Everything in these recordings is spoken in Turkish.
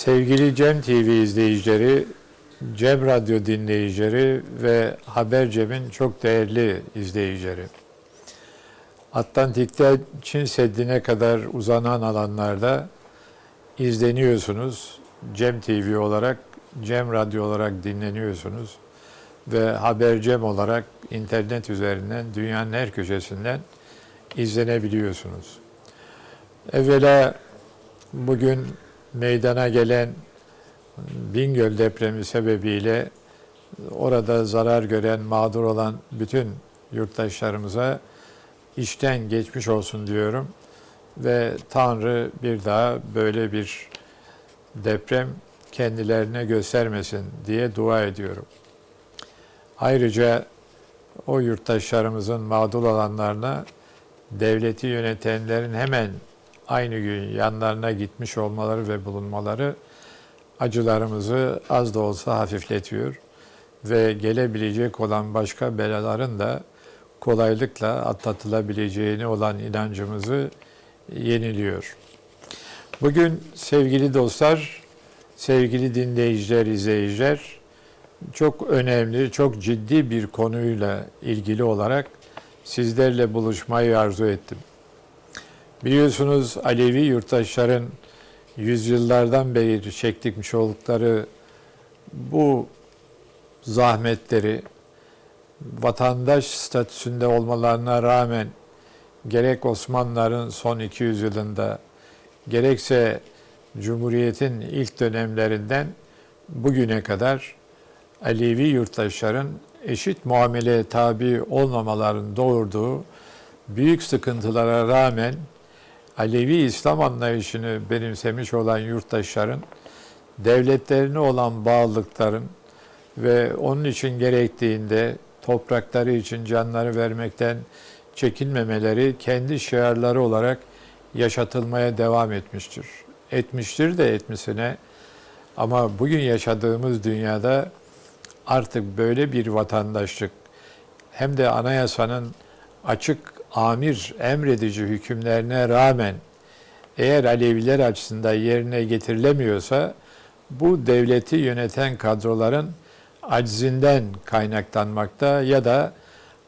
Sevgili Cem TV izleyicileri, Cem Radyo dinleyicileri ve Haber Cem'in çok değerli izleyicileri. Atlantik'te Çin Seddi'ne kadar uzanan alanlarda izleniyorsunuz. Cem TV olarak, Cem Radyo olarak dinleniyorsunuz. Ve Haber Cem olarak internet üzerinden dünyanın her köşesinden izlenebiliyorsunuz. Evvela bugün meydana gelen Bingöl depremi sebebiyle orada zarar gören, mağdur olan bütün yurttaşlarımıza işten geçmiş olsun diyorum. Ve Tanrı bir daha böyle bir deprem kendilerine göstermesin diye dua ediyorum. Ayrıca o yurttaşlarımızın mağdur olanlarına devleti yönetenlerin hemen aynı gün yanlarına gitmiş olmaları ve bulunmaları acılarımızı az da olsa hafifletiyor ve gelebilecek olan başka belaların da kolaylıkla atlatılabileceğine olan inancımızı yeniliyor. Bugün sevgili dostlar, sevgili dinleyiciler, izleyiciler çok önemli, çok ciddi bir konuyla ilgili olarak sizlerle buluşmayı arzu ettim. Biliyorsunuz Alevi yurttaşların yüzyıllardan beri çektikmiş oldukları bu zahmetleri vatandaş statüsünde olmalarına rağmen gerek Osmanlıların son 200 yılında gerekse Cumhuriyet'in ilk dönemlerinden bugüne kadar Alevi yurttaşların eşit muameleye tabi olmamaların doğurduğu büyük sıkıntılara rağmen Alevi İslam anlayışını benimsemiş olan yurttaşların devletlerine olan bağlılıkların ve onun için gerektiğinde toprakları için canları vermekten çekinmemeleri kendi şiarları olarak yaşatılmaya devam etmiştir. Etmiştir de etmesine ama bugün yaşadığımız dünyada artık böyle bir vatandaşlık hem de anayasanın açık amir emredici hükümlerine rağmen eğer Aleviler açısından yerine getirilemiyorsa bu devleti yöneten kadroların aczinden kaynaklanmakta ya da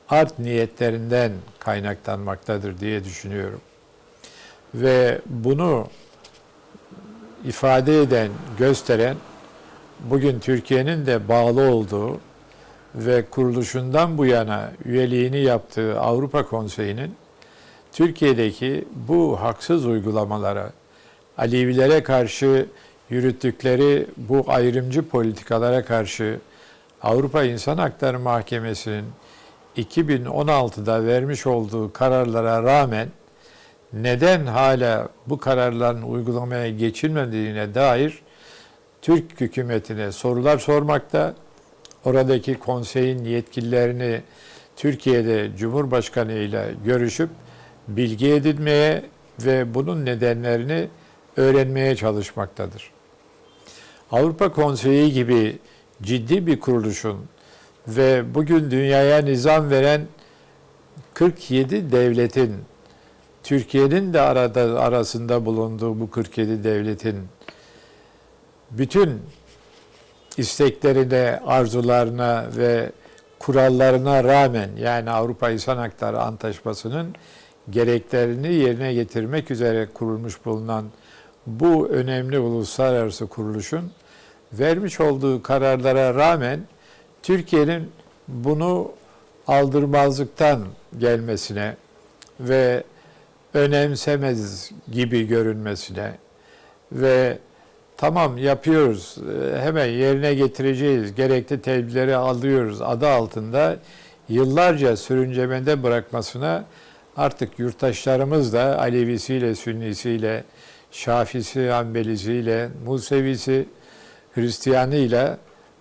art niyetlerinden kaynaklanmaktadır diye düşünüyorum. Ve bunu ifade eden, gösteren bugün Türkiye'nin de bağlı olduğu ve kuruluşundan bu yana üyeliğini yaptığı Avrupa Konseyi'nin Türkiye'deki bu haksız uygulamalara, Alevilere karşı yürüttükleri bu ayrımcı politikalara karşı Avrupa İnsan Hakları Mahkemesi'nin 2016'da vermiş olduğu kararlara rağmen neden hala bu kararların uygulamaya geçilmediğine dair Türk hükümetine sorular sormakta oradaki konseyin yetkililerini Türkiye'de Cumhurbaşkanı ile görüşüp bilgi edinmeye ve bunun nedenlerini öğrenmeye çalışmaktadır. Avrupa Konseyi gibi ciddi bir kuruluşun ve bugün dünyaya nizam veren 47 devletin Türkiye'nin de arada arasında bulunduğu bu 47 devletin bütün isteklerine, arzularına ve kurallarına rağmen yani Avrupa İnsan Hakları Antlaşması'nın gereklerini yerine getirmek üzere kurulmuş bulunan bu önemli uluslararası kuruluşun vermiş olduğu kararlara rağmen Türkiye'nin bunu aldırmazlıktan gelmesine ve önemsemez gibi görünmesine ve tamam yapıyoruz, e, hemen yerine getireceğiz, gerekli tedbirleri alıyoruz. Adı altında yıllarca sürüncemede bırakmasına artık yurttaşlarımız da Alevisiyle, Sünnisiyle, Şafisi, Hanbelisiyle, Musevisi, Hristiyanıyla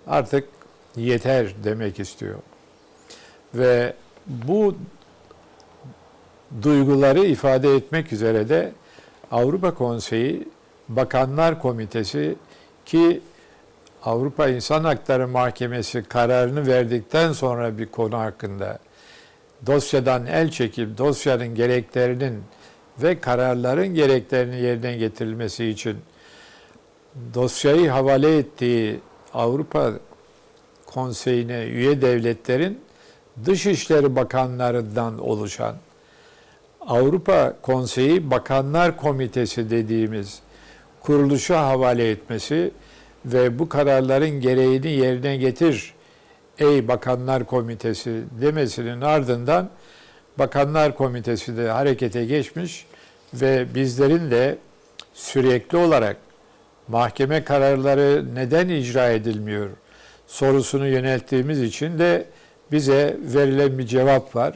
artık yeter demek istiyor. Ve bu duyguları ifade etmek üzere de Avrupa Konseyi Bakanlar Komitesi ki Avrupa İnsan Hakları Mahkemesi kararını verdikten sonra bir konu hakkında dosyadan el çekip dosyanın gereklerinin ve kararların gereklerini yerine getirilmesi için dosyayı havale ettiği Avrupa Konseyi'ne üye devletlerin Dışişleri Bakanlarından oluşan Avrupa Konseyi Bakanlar Komitesi dediğimiz kuruluşa havale etmesi ve bu kararların gereğini yerine getir ey Bakanlar Komitesi demesinin ardından Bakanlar Komitesi de harekete geçmiş ve bizlerin de sürekli olarak mahkeme kararları neden icra edilmiyor sorusunu yönelttiğimiz için de bize verilen bir cevap var.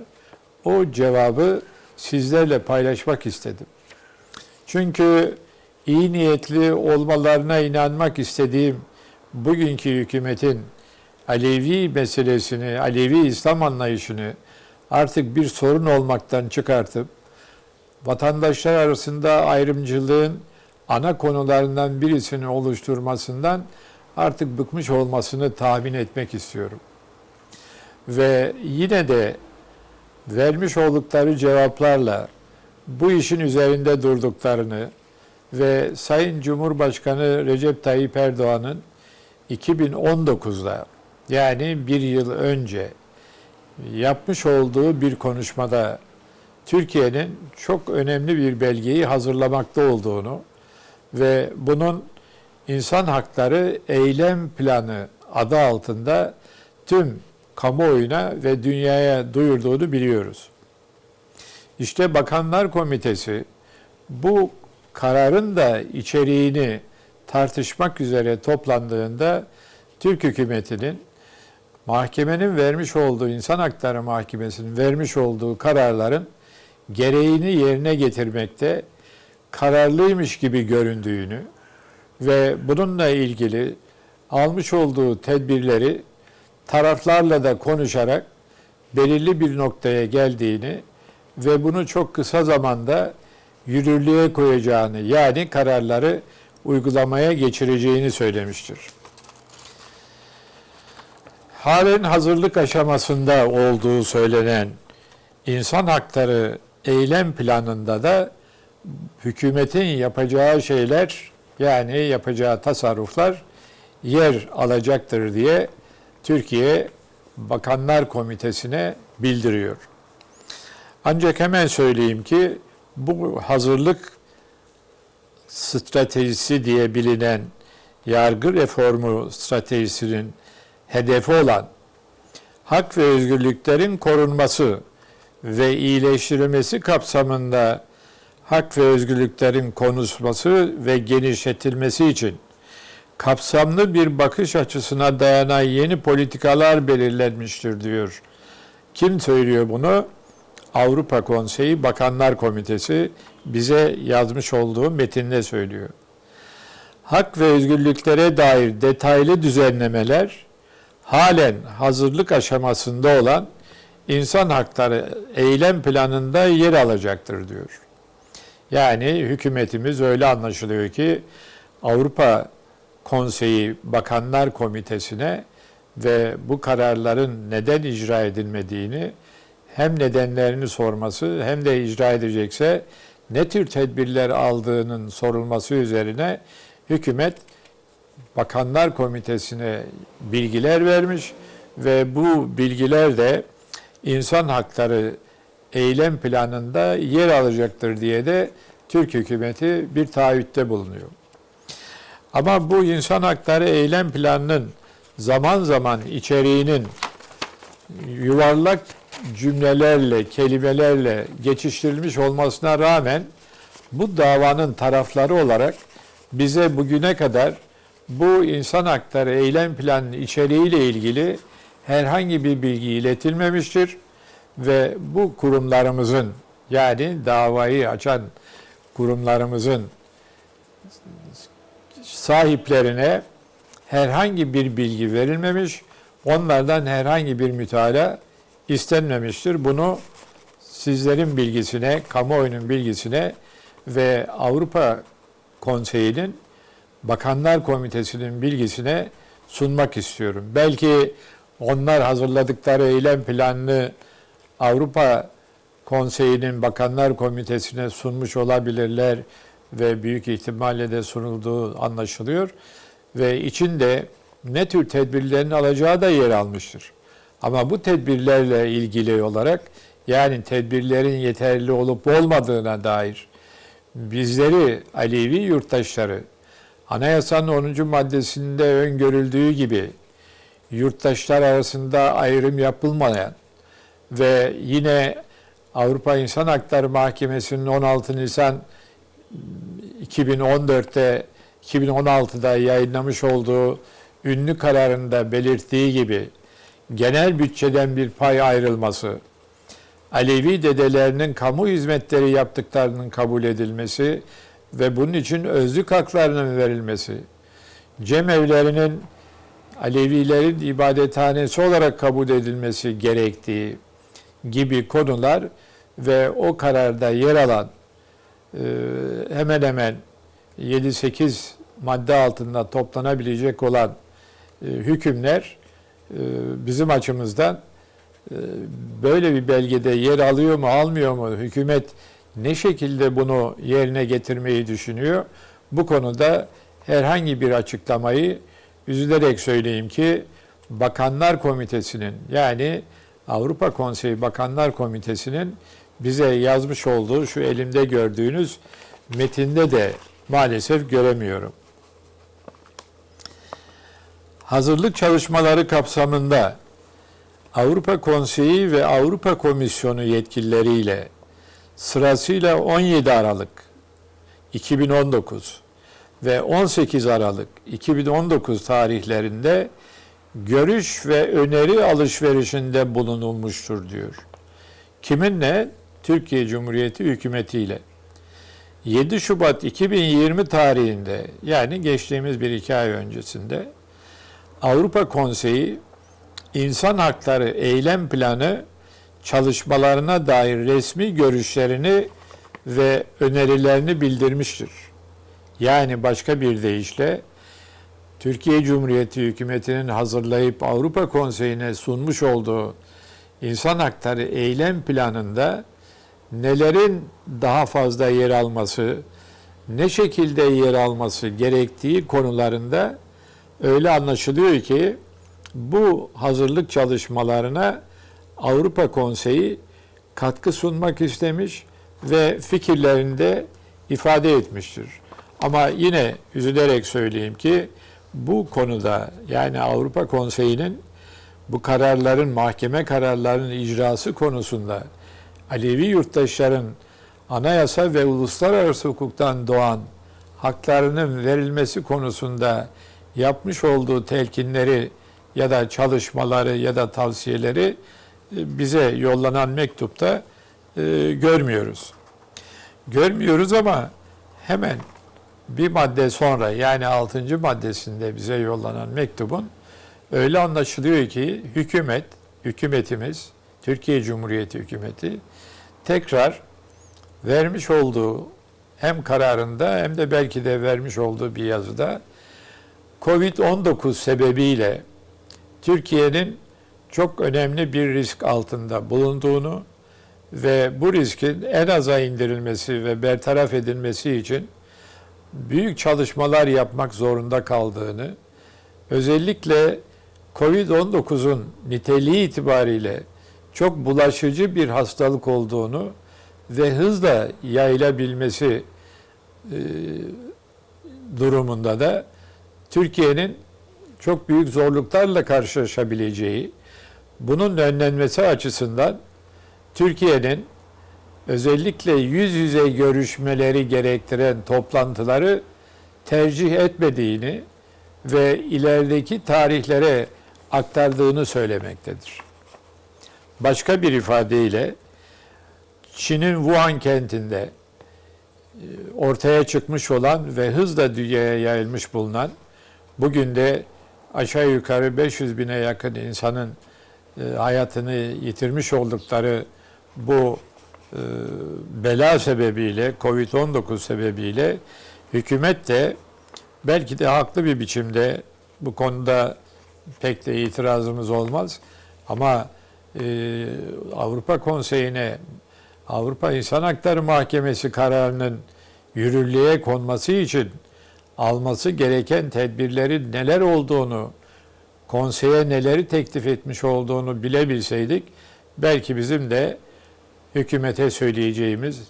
O cevabı sizlerle paylaşmak istedim. Çünkü iyi niyetli olmalarına inanmak istediğim bugünkü hükümetin Alevi meselesini, Alevi İslam anlayışını artık bir sorun olmaktan çıkartıp vatandaşlar arasında ayrımcılığın ana konularından birisini oluşturmasından artık bıkmış olmasını tahmin etmek istiyorum. Ve yine de vermiş oldukları cevaplarla bu işin üzerinde durduklarını ve Sayın Cumhurbaşkanı Recep Tayyip Erdoğan'ın 2019'da yani bir yıl önce yapmış olduğu bir konuşmada Türkiye'nin çok önemli bir belgeyi hazırlamakta olduğunu ve bunun insan hakları eylem planı adı altında tüm kamuoyuna ve dünyaya duyurduğunu biliyoruz. İşte Bakanlar Komitesi bu kararın da içeriğini tartışmak üzere toplandığında Türk hükümetinin mahkemenin vermiş olduğu insan hakları mahkemesinin vermiş olduğu kararların gereğini yerine getirmekte kararlıymış gibi göründüğünü ve bununla ilgili almış olduğu tedbirleri taraflarla da konuşarak belirli bir noktaya geldiğini ve bunu çok kısa zamanda yürürlüğe koyacağını yani kararları uygulamaya geçireceğini söylemiştir. Halen hazırlık aşamasında olduğu söylenen insan hakları eylem planında da hükümetin yapacağı şeyler yani yapacağı tasarruflar yer alacaktır diye Türkiye Bakanlar Komitesi'ne bildiriyor. Ancak hemen söyleyeyim ki bu hazırlık stratejisi diye bilinen yargı reformu stratejisinin hedefi olan hak ve özgürlüklerin korunması ve iyileştirilmesi kapsamında hak ve özgürlüklerin konuşması ve genişletilmesi için kapsamlı bir bakış açısına dayanan yeni politikalar belirlenmiştir diyor. Kim söylüyor bunu? Avrupa Konseyi Bakanlar Komitesi bize yazmış olduğu metinde söylüyor. Hak ve özgürlüklere dair detaylı düzenlemeler halen hazırlık aşamasında olan insan hakları eylem planında yer alacaktır diyor. Yani hükümetimiz öyle anlaşılıyor ki Avrupa Konseyi Bakanlar Komitesi'ne ve bu kararların neden icra edilmediğini hem nedenlerini sorması hem de icra edecekse ne tür tedbirler aldığının sorulması üzerine hükümet Bakanlar Komitesi'ne bilgiler vermiş ve bu bilgiler de insan hakları eylem planında yer alacaktır diye de Türk hükümeti bir taahhütte bulunuyor. Ama bu insan hakları eylem planının zaman zaman içeriğinin yuvarlak cümlelerle, kelimelerle geçiştirilmiş olmasına rağmen bu davanın tarafları olarak bize bugüne kadar bu insan hakları eylem planının içeriğiyle ilgili herhangi bir bilgi iletilmemiştir ve bu kurumlarımızın yani davayı açan kurumlarımızın sahiplerine herhangi bir bilgi verilmemiş, onlardan herhangi bir mütalaa istenmemiştir. Bunu sizlerin bilgisine, kamuoyunun bilgisine ve Avrupa Konseyi'nin Bakanlar Komitesi'nin bilgisine sunmak istiyorum. Belki onlar hazırladıkları eylem planını Avrupa Konseyi'nin Bakanlar Komitesi'ne sunmuş olabilirler ve büyük ihtimalle de sunulduğu anlaşılıyor ve içinde ne tür tedbirlerin alacağı da yer almıştır. Ama bu tedbirlerle ilgili olarak yani tedbirlerin yeterli olup olmadığına dair bizleri Alevi yurttaşları anayasanın 10. maddesinde öngörüldüğü gibi yurttaşlar arasında ayrım yapılmayan ve yine Avrupa İnsan Hakları Mahkemesi'nin 16 Nisan 2014'te 2016'da yayınlamış olduğu ünlü kararında belirttiği gibi genel bütçeden bir pay ayrılması, Alevi dedelerinin kamu hizmetleri yaptıklarının kabul edilmesi ve bunun için özlük haklarının verilmesi, cemevlerinin Alevilerin ibadethanesi olarak kabul edilmesi gerektiği gibi konular ve o kararda yer alan e, hemen hemen 7-8 madde altında toplanabilecek olan e, hükümler bizim açımızdan e, böyle bir belgede yer alıyor mu almıyor mu hükümet ne şekilde bunu yerine getirmeyi düşünüyor bu konuda herhangi bir açıklamayı üzülerek söyleyeyim ki Bakanlar Komitesi'nin yani Avrupa Konseyi Bakanlar Komitesi'nin bize yazmış olduğu şu elimde gördüğünüz metinde de maalesef göremiyorum. Hazırlık çalışmaları kapsamında Avrupa Konseyi ve Avrupa Komisyonu yetkilileriyle sırasıyla 17 Aralık 2019 ve 18 Aralık 2019 tarihlerinde görüş ve öneri alışverişinde bulunulmuştur diyor. Kiminle? Türkiye Cumhuriyeti hükümetiyle. 7 Şubat 2020 tarihinde yani geçtiğimiz bir iki ay öncesinde Avrupa Konseyi İnsan Hakları Eylem Planı çalışmalarına dair resmi görüşlerini ve önerilerini bildirmiştir. Yani başka bir deyişle Türkiye Cumhuriyeti hükümetinin hazırlayıp Avrupa Konseyi'ne sunmuş olduğu İnsan Hakları Eylem Planı'nda nelerin daha fazla yer alması, ne şekilde yer alması gerektiği konularında öyle anlaşılıyor ki bu hazırlık çalışmalarına Avrupa Konseyi katkı sunmak istemiş ve fikirlerini de ifade etmiştir. Ama yine üzülerek söyleyeyim ki bu konuda yani Avrupa Konseyi'nin bu kararların mahkeme kararlarının icrası konusunda Alevi yurttaşların anayasa ve uluslararası hukuktan doğan haklarının verilmesi konusunda yapmış olduğu telkinleri ya da çalışmaları ya da tavsiyeleri e, bize yollanan mektupta e, görmüyoruz. Görmüyoruz ama hemen bir madde sonra yani 6. maddesinde bize yollanan mektubun öyle anlaşılıyor ki hükümet, hükümetimiz, Türkiye Cumhuriyeti hükümeti tekrar vermiş olduğu hem kararında hem de belki de vermiş olduğu bir yazıda Covid-19 sebebiyle Türkiye'nin çok önemli bir risk altında bulunduğunu ve bu riskin en aza indirilmesi ve bertaraf edilmesi için büyük çalışmalar yapmak zorunda kaldığını, özellikle Covid-19'un niteliği itibariyle çok bulaşıcı bir hastalık olduğunu ve hızla yayılabilmesi e, durumunda da Türkiye'nin çok büyük zorluklarla karşılaşabileceği, bunun önlenmesi açısından Türkiye'nin özellikle yüz yüze görüşmeleri gerektiren toplantıları tercih etmediğini ve ilerideki tarihlere aktardığını söylemektedir. Başka bir ifadeyle Çin'in Wuhan kentinde e, ortaya çıkmış olan ve hızla dünyaya yayılmış bulunan bugün de aşağı yukarı 500 bine yakın insanın e, hayatını yitirmiş oldukları bu e, bela sebebiyle, Covid-19 sebebiyle hükümet de belki de haklı bir biçimde bu konuda pek de itirazımız olmaz. Ama e, Avrupa Konseyi'ne Avrupa İnsan Hakları Mahkemesi kararının yürürlüğe konması için alması gereken tedbirlerin neler olduğunu, konseye neleri teklif etmiş olduğunu bilebilseydik belki bizim de hükümete söyleyeceğimiz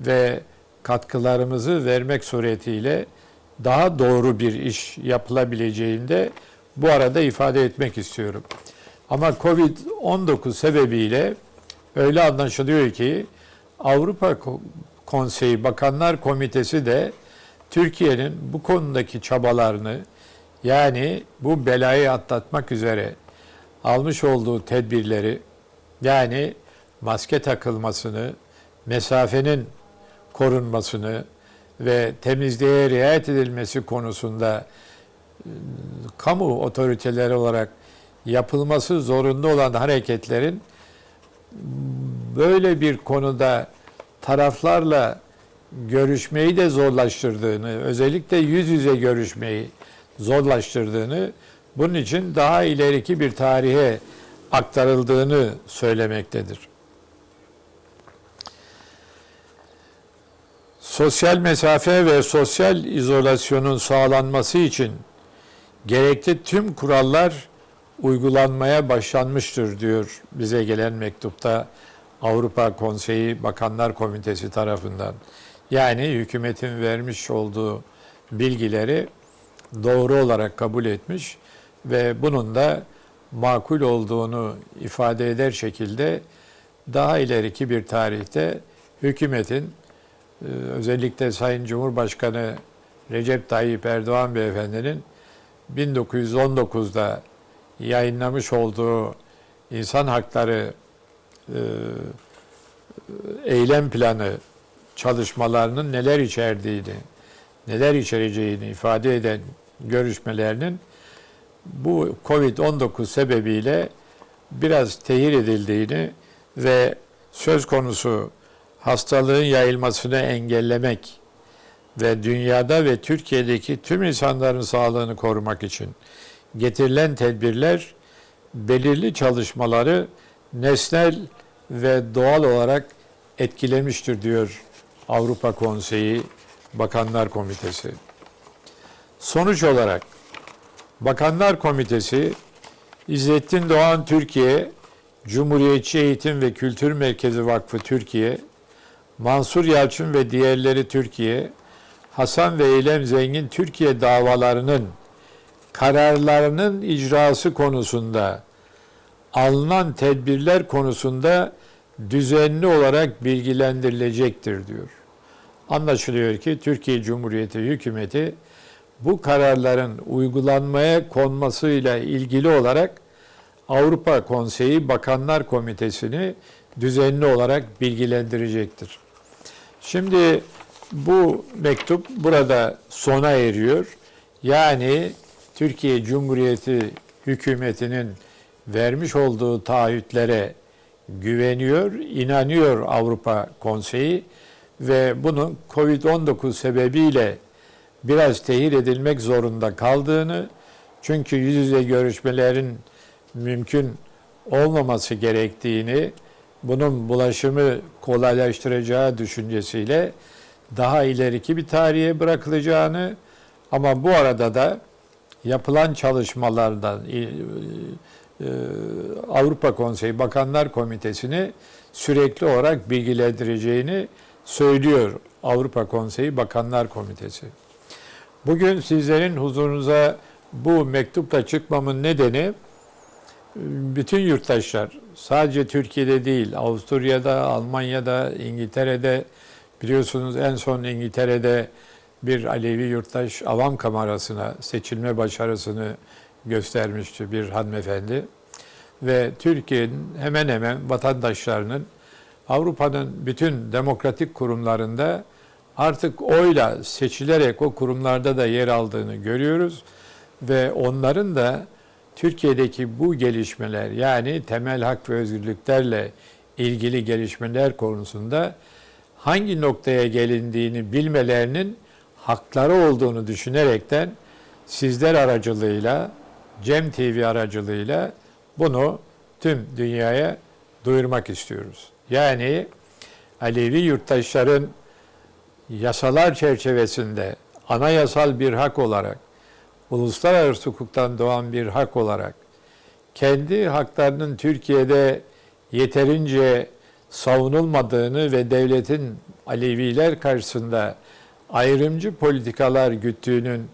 ve katkılarımızı vermek suretiyle daha doğru bir iş yapılabileceğini de bu arada ifade etmek istiyorum. Ama Covid-19 sebebiyle öyle anlaşılıyor ki Avrupa Konseyi Bakanlar Komitesi de Türkiye'nin bu konudaki çabalarını yani bu belayı atlatmak üzere almış olduğu tedbirleri yani maske takılmasını, mesafenin korunmasını ve temizliğe riayet edilmesi konusunda ıı, kamu otoriteleri olarak yapılması zorunda olan hareketlerin böyle bir konuda taraflarla görüşmeyi de zorlaştırdığını, özellikle yüz yüze görüşmeyi zorlaştırdığını, bunun için daha ileriki bir tarihe aktarıldığını söylemektedir. Sosyal mesafe ve sosyal izolasyonun sağlanması için gerekli tüm kurallar uygulanmaya başlanmıştır diyor bize gelen mektupta Avrupa Konseyi Bakanlar Komitesi tarafından. Yani hükümetin vermiş olduğu bilgileri doğru olarak kabul etmiş ve bunun da makul olduğunu ifade eder şekilde daha ileriki bir tarihte hükümetin e, özellikle Sayın Cumhurbaşkanı Recep Tayyip Erdoğan Beyefendinin 1919'da yayınlamış olduğu insan hakları e, eylem planı çalışmalarının neler içerdiğini, neler içereceğini ifade eden görüşmelerinin bu Covid-19 sebebiyle biraz tehir edildiğini ve söz konusu hastalığın yayılmasını engellemek ve dünyada ve Türkiye'deki tüm insanların sağlığını korumak için getirilen tedbirler belirli çalışmaları nesnel ve doğal olarak etkilemiştir diyor Avrupa Konseyi Bakanlar Komitesi. Sonuç olarak Bakanlar Komitesi İzzettin Doğan Türkiye, Cumhuriyetçi Eğitim ve Kültür Merkezi Vakfı Türkiye, Mansur Yalçın ve diğerleri Türkiye, Hasan ve Eylem Zengin Türkiye davalarının kararlarının icrası konusunda alınan tedbirler konusunda düzenli olarak bilgilendirilecektir diyor. Anlaşılıyor ki Türkiye Cumhuriyeti hükümeti bu kararların uygulanmaya konmasıyla ilgili olarak Avrupa Konseyi Bakanlar Komitesi'ni düzenli olarak bilgilendirecektir. Şimdi bu mektup burada sona eriyor. Yani Türkiye Cumhuriyeti hükümetinin vermiş olduğu taahhütlere güveniyor, inanıyor Avrupa Konseyi ve bunun Covid-19 sebebiyle biraz tehir edilmek zorunda kaldığını, çünkü yüz yüze görüşmelerin mümkün olmaması gerektiğini, bunun bulaşımı kolaylaştıracağı düşüncesiyle daha ileriki bir tarihe bırakılacağını ama bu arada da yapılan çalışmalardan e, e, Avrupa Konseyi Bakanlar Komitesi'ni sürekli olarak bilgilendireceğini söylüyor Avrupa Konseyi Bakanlar Komitesi. Bugün sizlerin huzurunuza bu mektupla çıkmamın nedeni bütün yurttaşlar sadece Türkiye'de değil Avusturya'da, Almanya'da, İngiltere'de biliyorsunuz en son İngiltere'de bir Alevi yurttaş avam kamerasına seçilme başarısını göstermişti bir hanımefendi. Ve Türkiye'nin hemen hemen vatandaşlarının Avrupa'nın bütün demokratik kurumlarında artık oyla seçilerek o kurumlarda da yer aldığını görüyoruz. Ve onların da Türkiye'deki bu gelişmeler yani temel hak ve özgürlüklerle ilgili gelişmeler konusunda hangi noktaya gelindiğini bilmelerinin hakları olduğunu düşünerekten sizler aracılığıyla, Cem TV aracılığıyla bunu tüm dünyaya duyurmak istiyoruz. Yani Alevi yurttaşların yasalar çerçevesinde anayasal bir hak olarak, uluslararası hukuktan doğan bir hak olarak kendi haklarının Türkiye'de yeterince savunulmadığını ve devletin Aleviler karşısında ayrımcı politikalar güttüğünün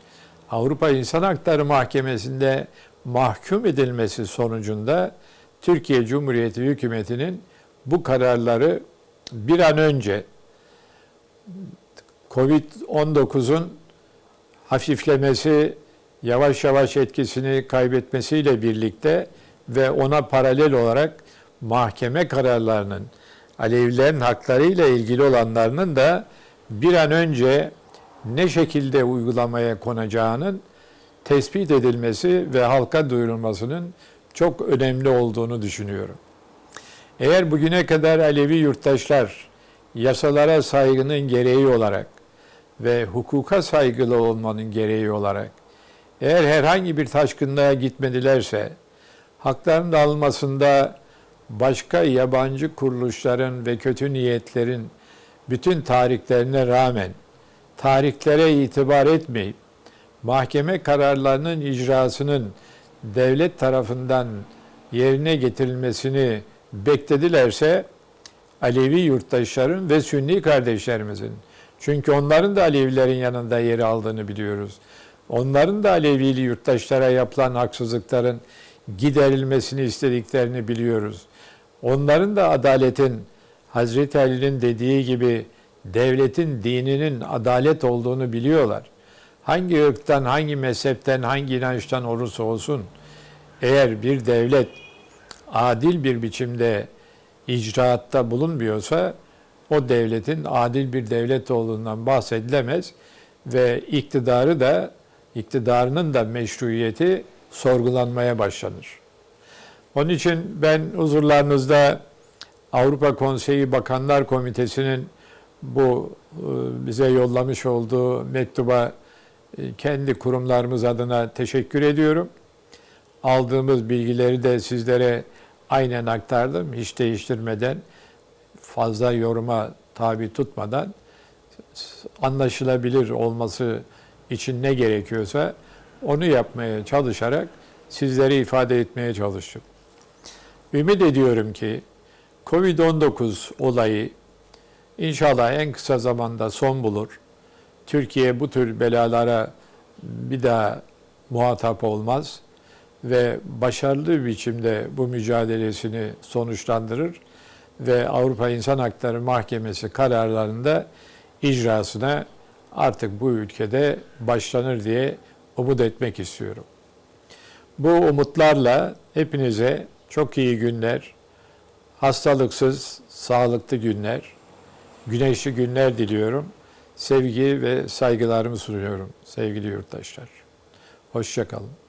Avrupa İnsan Hakları Mahkemesi'nde mahkum edilmesi sonucunda Türkiye Cumhuriyeti hükümetinin bu kararları bir an önce Covid-19'un hafiflemesi, yavaş yavaş etkisini kaybetmesiyle birlikte ve ona paralel olarak mahkeme kararlarının Alevilerin haklarıyla ilgili olanlarının da bir an önce ne şekilde uygulamaya konacağının tespit edilmesi ve halka duyurulmasının çok önemli olduğunu düşünüyorum. Eğer bugüne kadar Alevi yurttaşlar yasalara saygının gereği olarak ve hukuka saygılı olmanın gereği olarak eğer herhangi bir taşkınlığa gitmedilerse haklarının alınmasında başka yabancı kuruluşların ve kötü niyetlerin bütün tarihlerine rağmen tarihlere itibar etmeyip mahkeme kararlarının icrasının devlet tarafından yerine getirilmesini bekledilerse Alevi yurttaşların ve Sünni kardeşlerimizin çünkü onların da Alevilerin yanında yeri aldığını biliyoruz. Onların da Alevili yurttaşlara yapılan haksızlıkların giderilmesini istediklerini biliyoruz. Onların da adaletin Hazreti Ali'nin dediği gibi devletin dininin adalet olduğunu biliyorlar. Hangi ırktan, hangi mezhepten, hangi inançtan olursa olsun eğer bir devlet adil bir biçimde icraatta bulunmuyorsa o devletin adil bir devlet olduğundan bahsedilemez ve iktidarı da iktidarının da meşruiyeti sorgulanmaya başlanır. Onun için ben huzurlarınızda Avrupa Konseyi Bakanlar Komitesi'nin bu e, bize yollamış olduğu mektuba e, kendi kurumlarımız adına teşekkür ediyorum. Aldığımız bilgileri de sizlere aynen aktardım. Hiç değiştirmeden, fazla yoruma tabi tutmadan anlaşılabilir olması için ne gerekiyorsa onu yapmaya çalışarak sizlere ifade etmeye çalıştım. Ümit ediyorum ki Covid-19 olayı inşallah en kısa zamanda son bulur. Türkiye bu tür belalara bir daha muhatap olmaz ve başarılı bir biçimde bu mücadelesini sonuçlandırır ve Avrupa İnsan Hakları Mahkemesi kararlarında icrasına artık bu ülkede başlanır diye umut etmek istiyorum. Bu umutlarla hepinize çok iyi günler, hastalıksız, sağlıklı günler, güneşli günler diliyorum. Sevgi ve saygılarımı sunuyorum sevgili yurttaşlar. Hoşçakalın.